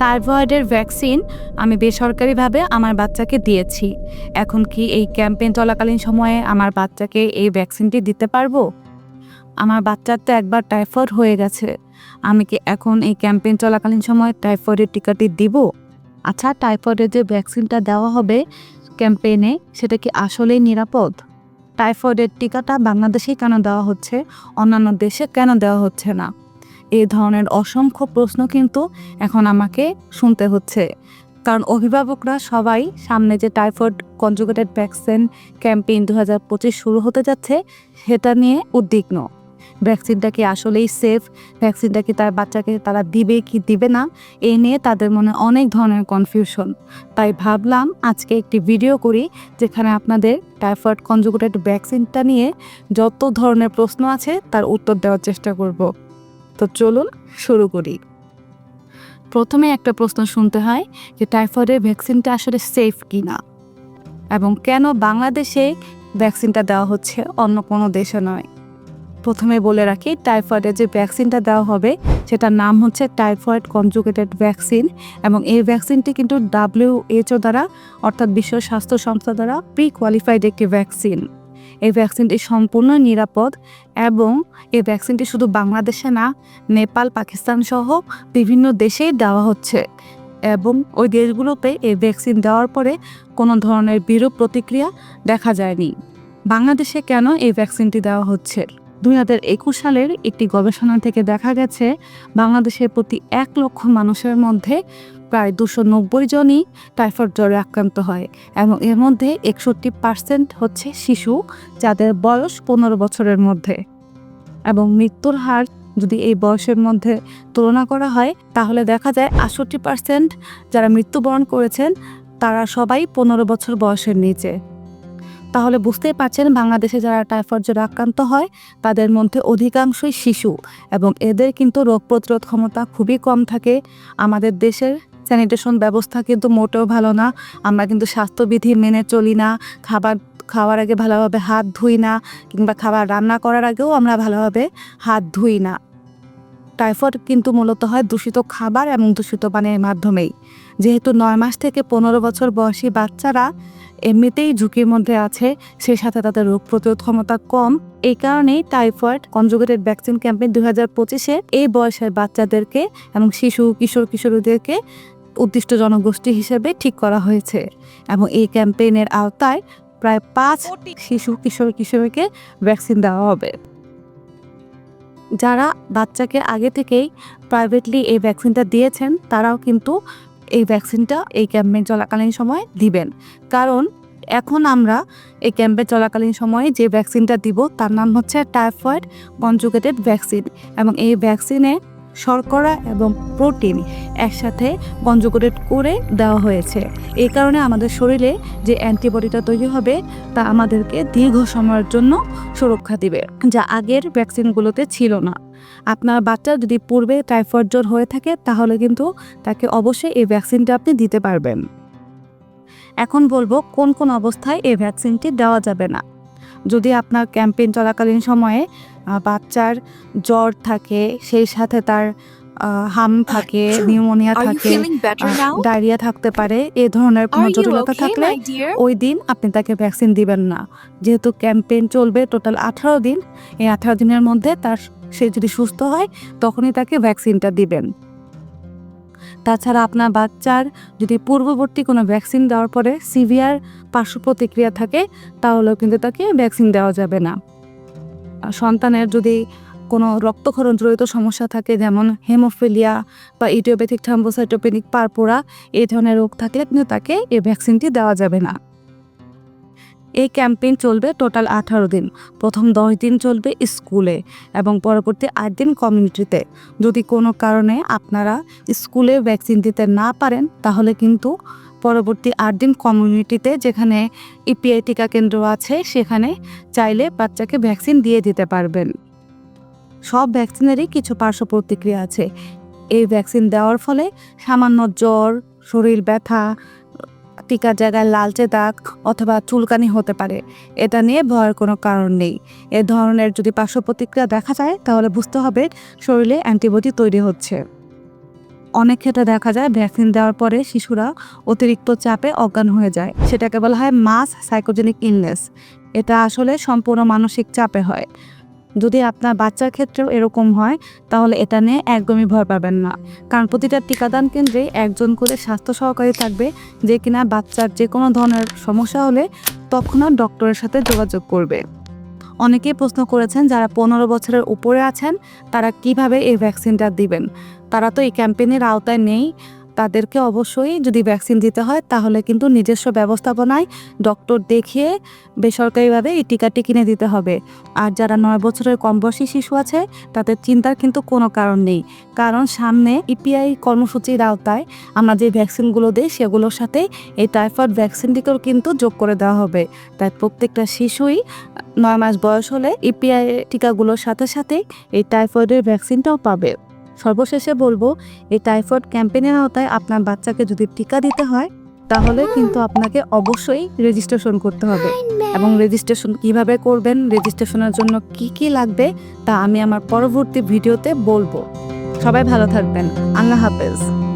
টাইফয়েডের vaccine আমি বেসরকারিভাবে আমার বাচ্চাকে দিয়েছি। এখন কি এই ক্যাম্পেইন চলাকালীন সময়ে আমার বাচ্চাকে এই ভ্যাকসিনটি দিতে পারব? আমার বাচ্চার তো একবার টাইফয়েড হয়ে গেছে। আমি কি এখন এই ক্যাম্পেইন চলাকালীন সময় টাইফয়েডের টিকাটি দিব? আচ্ছা টাইফয়েডের যে ভ্যাকসিনটা দেওয়া হবে ক্যাম্পেইনে, সেটা কি আসলেই নিরাপদ? টাইফয়েডের টিকাটা বাংলাদেশেই কেন দেওয়া হচ্ছে? অন্যান্য দেশে কেন দেওয়া হচ্ছে না? এই ধরনের অসংখ্য প্রশ্ন কিন্তু এখন আমাকে শুনতে হচ্ছে। কারণ অভিভাবকরা সবাই সামনে যে টাইফয়েড কনজুগেটেড ভ্যাকসিন ক্যাম্পেইন দু হাজার পঁচিশ শুরু হতে যাচ্ছে, সেটা নিয়ে উদ্বিগ্ন। ভ্যাকসিনটা কি আসলেই সেফ ভ্যাকসিনটা কি তার বাচ্চাকে তারা দিবে কি দিবে না? এই নিয়ে তাদের মনে অনেক ধরনের কনফিউশন তাই ভাবলাম আজকে একটি ভিডিও করি, যেখানে আপনাদের টাইফয়েড কনজুগেটেড ভ্যাকসিনটা নিয়ে যত ধরনের প্রশ্ন আছে তার উত্তর দেওয়ার চেষ্টা করব। তো চলুন শুরু করি। প্রথমে একটা প্রশ্ন শুনতে হয় যে টাইফয়েডের ভ্যাকসিনটা আসলে সেফ কি না এবং কেন বাংলাদেশে ভ্যাকসিনটা দেওয়া হচ্ছে অন্য কোনো দেশে নয়? প্রথমে বলে রাখি টাইফয়েডের যে ভ্যাকসিনটা দেওয়া হবে সেটার নাম হচ্ছে টাইফয়েড কনজুগেটেড ভ্যাকসিন এবং এই ভ্যাকসিনটি কিন্তু ডাব্লিউএইচও দ্বারা, অর্থাৎ বিশ্ব স্বাস্থ্য সংস্থা দ্বারা প্রি কোয়ালিফাইড একটি ভ্যাকসিন। এই ভ্যাকসিনটি সম্পূর্ণ নিরাপদ এবং এই ভ্যাকসিনটি শুধু বাংলাদেশে না, নেপাল, পাকিস্তান সহ বিভিন্ন দেশেই দেওয়া হচ্ছে। এবং ওই দেশগুলোতে এই ভ্যাকসিন দেওয়ার পরে কোনো ধরনের বিরূপ প্রতিক্রিয়া দেখা যায়নি। বাংলাদেশে কেন এই ভ্যাকসিনটি দেওয়া হচ্ছে? দুই হাজার একুশ সালের একটি গবেষণা থেকে দেখা গেছে, বাংলাদেশের প্রতি এক লক্ষ মানুষের মধ্যে প্রায় দুশো নব্বই জনই টাইফয়েড জ্বরে আক্রান্ত হয় এবং এর মধ্যে একষট্টি পার্সেন্ট হচ্ছে শিশু, যাদের বয়স পনেরো বছরের মধ্যে। এবং মৃত্যুর হার যদি এই বয়সের মধ্যে তুলনা করা হয়, তাহলে দেখা যায় আটষট্টি পার্সেন্ট যারা মৃত্যুবরণ করেছেন, তারা সবাই পনেরো বছর বয়সের নিচে। তাহলে বুঝতেই পারছেন, বাংলাদেশে যারা টাইফয়েড জ্বরে আক্রান্ত হয়, তাদের মধ্যে অধিকাংশই শিশু এবং এদের কিন্তু রোগ প্রতিরোধ ক্ষমতা খুবই কম থাকে। আমাদের দেশের স্যানিটেশন ব্যবস্থা কিন্তু মোটেও ভালো না। আমরা কিন্তু স্বাস্থ্যবিধি মেনে চলি না। খাবার খাওয়ার আগে ভালোভাবে হাত ধুই না, কিংবা খাবার রান্না করার আগেও আমরা ভালোভাবে হাত ধুই না। টাইফয়েড কিন্তু মূলত হয় দূষিত খাবার এবং দূষিত পানির মাধ্যমেই। যেহেতু নয় মাস থেকে পনেরো বছর বয়সী বাচ্চারা এমনিতেই ঝুঁকির মধ্যে আছে, সেই সাথে তাদের রোগ প্রতিরোধ ক্ষমতা কম। এই কারণেই টাইফয়েড কনজুগেটেড ভ্যাকসিন ক্যাম্পেইন দুই হাজার পঁচিশে এই বয়সের বাচ্চাদেরকে এবং শিশু, কিশোর, কিশোরীদেরকে উদ্দিষ্ট জনগোষ্ঠী হিসেবে ঠিক করা হয়েছে। এবং এই ক্যাম্পেইনের আওতায় প্রায় পাঁচ শিশু, কিশোর, কিশোরীকে ভ্যাকসিন দেওয়া হবে। যারা বাচ্চাকে আগে থেকেই প্রাইভেটলি এই ভ্যাকসিনটা দিয়েছেন, তারাও কিন্তু এই ভ্যাকসিনটা এই ক্যাম্পে চলাকালীন সময় দিবেন। কারণ এখন আমরা এই ক্যাম্পে চলাকালীন সময়ে যে ভ্যাকসিনটা দিব, তার নাম হচ্ছে টাইফয়েড কনজুগেটেড ভ্যাকসিন এবং এই ভ্যাকসিনে শর্করা এবং প্রোটিন একসাথে কনজুগেটেড করে দেওয়া হয়েছে। এই কারণে আমাদের শরীরে যে অ্যান্টিবডিটা তৈরি হবে, তা আমাদেরকে দীর্ঘ সময়ের জন্য সুরক্ষা দিবে, যা আগের ভ্যাকসিনগুলোতে ছিল না। আপনার বাচ্চা যদি পূর্বে টাইফয়েড জ্বর হয়ে থাকে, তাহলে কিন্তু তাকে অবশ্যই এই ভ্যাকসিনটা আপনি দিতে পারবেন। এখন বলব, কোন কোন অবস্থায় এই ভ্যাকসিনটি দেওয়া যাবে না। যদি আপনার ক্যাম্পেইন চলাকালীন সময়ে বাচ্চার জ্বর থাকে সেই সাথে তার হাম থাকে নিউমোনিয়া থাকে? ডায়রিয়া থাকতে পারে এ ধরনের কোনো জটিলতা থাকলে ওই দিন আপনি তাকে ভ্যাকসিন দিবেন না। যেহেতু ক্যাম্পেইন চলবে টোটাল আঠারো দিন এই আঠারো দিনের মধ্যে তার সে যদি সুস্থ হয় তখনই তাকে ভ্যাকসিনটা দিবেন। তাছাড়া আপনার বাচ্চার যদি পূর্ববর্তী কোনো ভ্যাকসিন দেওয়ার পরে সিভিয়ার পার্শ্ব প্রতিক্রিয়া থাকে তাহলেও কিন্তু তাকে ভ্যাকসিন দেওয়া যাবে না। সন্তানের যদি কোনো রক্তক্ষরণ জড়িত সমস্যা থাকে, যেমন হেমোফিলিয়া বা ইডিওপ্যাথিক থ্রাম্বোসাইটোপেনিক পারপোরা, এই ধরনের রোগ থাকলে কিন্তু তাকে এই ভ্যাকসিনটি দেওয়া যাবে না। এই ক্যাম্পেইন চলবে টোটাল আঠারো দিন। প্রথম দশ দিন চলবে স্কুলে এবং পরবর্তী আট দিন কমিউনিটিতে। যদি কোনো কারণে আপনারা স্কুলে ভ্যাকসিন দিতে না পারেন, তাহলে কিন্তু পরবর্তী আট দিন কমিউনিটিতে যেখানে ইপিআই টিকা কেন্দ্র আছে, সেখানে চাইলে বাচ্চাকে ভ্যাকসিন দিয়ে দিতে পারবেন। সব ভ্যাকসিনেরই কিছু পার্শ্ব প্রতিক্রিয়া আছে। এই ভ্যাকসিন দেওয়ার ফলে সামান্য জ্বর, শরীর ব্যথা টিকার জায়গায় লালচে দাগ অথবা চুলকানি হতে পারে। এটা নিয়ে ভয়ের কোনো কারণ নেই। এ ধরনের যদি পার্শ্ব প্রতিক্রিয়া দেখা যায়, তাহলে বুঝতে হবে শরীরে অ্যান্টিবডি তৈরি হচ্ছে। অনেক ক্ষেত্রে দেখা যায় ভ্যাকসিন দেওয়ার পরে শিশুরা অতিরিক্ত চাপে অজ্ঞান হয়ে যায়। সেটাকে বলা হয় মাস সাইকোজেনিক ইলনেস। এটা আসলে সম্পূর্ণ মানসিক চাপে হয়। যদি আপনার বাচ্চার ক্ষেত্রেও এরকম হয়, তাহলে এটা নিয়ে একদমই ভয় পাবেন না। কারণ প্রতিটা টিকাদান কেন্দ্রে একজন করে স্বাস্থ্য সহকারী থাকবে যে কিনা বাচ্চার যে কোনো ধরনের সমস্যা হলে তৎক্ষণাৎ ডক্টরের সাথে যোগাযোগ করবে। অনেকেই প্রশ্ন করেছেন যারা পনেরো বছরের উপরে আছেন, তারা কীভাবে এই ভ্যাকসিনটা দিবেন? তারা তো এই ক্যাম্পেইনের আওতায় নেই। তাদেরকে অবশ্যই যদি ভ্যাকসিন দিতে হয়, তাহলে কিন্তু নিজস্ব ব্যবস্থাপনায় ডক্টর দেখিয়ে বেসরকারিভাবে এই টিকাটি কিনে দিতে হবে। আর যারা নয় বছরের কম বয়সী শিশু আছে, তাদের চিন্তার কিন্তু কোনো কারণ নেই। কারণ সামনে ইপিআই কর্মসূচির আওতায় আমরা যে ভ্যাকসিনগুলো দিই, সেগুলোর সাথে এই টাইফয়েড ভ্যাকসিনটিকেও কিন্তু যোগ করে দেওয়া হবে। তাই প্রত্যেকটা শিশুই নয় মাস বয়স হলে ইপিআই টিকাগুলোর সাথে সাথে এই টাইফয়েডের ভ্যাকসিনটাও পাবে। সর্বশেষে বলব এই টাইফয়েড ক্যাম্পেইনের আওতায় আপনার বাচ্চাকে যদি টিকা দিতে হয় তাহলে কিন্তু আপনাকে অবশ্যই রেজিস্ট্রেশন করতে হবে। এবং রেজিস্ট্রেশন কীভাবে করবেন রেজিস্ট্রেশনের জন্য কি কি লাগবে তা আমি আমার পরবর্তী ভিডিওতে বলব। সবাই ভালো থাকবেন। আল্লাহ হাফেজ।